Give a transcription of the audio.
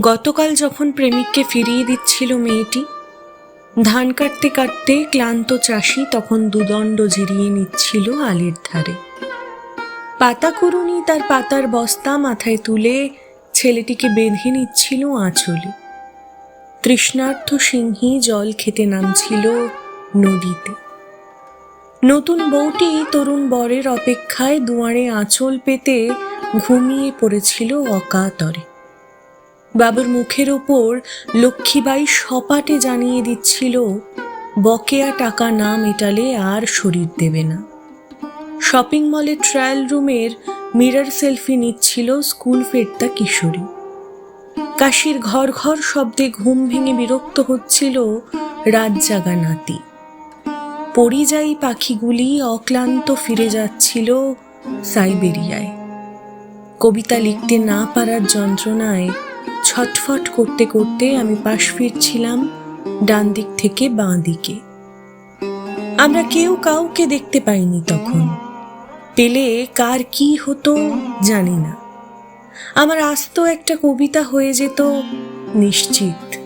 গতকাল যখন প্রেমিককে ফিরিয়ে দিচ্ছিল মেয়েটি, ধান কাটতে কাটতে ক্লান্ত চাষি তখন দুদণ্ড জিরিয়ে নিচ্ছিল আলের ধারে। পাতা করুনি তার পাতার বস্তা মাথায় তুলে ছেলেটিকে বেঁধে নিচ্ছিল আঁচলে। তৃষ্ণার্থ সিংহী জল খেতে নামছিল নদীতে। নতুন বউটি তরুণ বরের অপেক্ষায় দুয়ারে আঁচল পেতে ঘুমিয়ে পড়েছিল অকাতরে। বাবুর মুখের ওপর লক্ষ্মীবাই সপাটে জানিয়ে দিচ্ছিল, বকেয়া টাকা না মেটালে আর শরীর দেবে না। শপিং মলের ট্রায়াল রুমের মিরর সেলফি নিচ্ছিল স্কুল ফেরতা কিশোরী। কাশির ঘর ঘর শব্দে ঘুম ভেঙে বিরক্ত হচ্ছিল রাত জাগা নাতি। পরিযায়ী পাখিগুলি অক্লান্ত ফিরে যাচ্ছিল সাইবেরিয়ায়। কবিতা লিখতে না পারার যন্ত্রণায় ছটফট করতে করতে আমি পাশ ফিরছিলাম ডান দিক থেকে বাঁ দিকে। আমরা কেউ কাউকে দেখতে পাইনি তখন। পেলে কার কি হতো জানি না। আমার আস্ত একটা কবিতা হয়ে যেত, নিশ্চিত।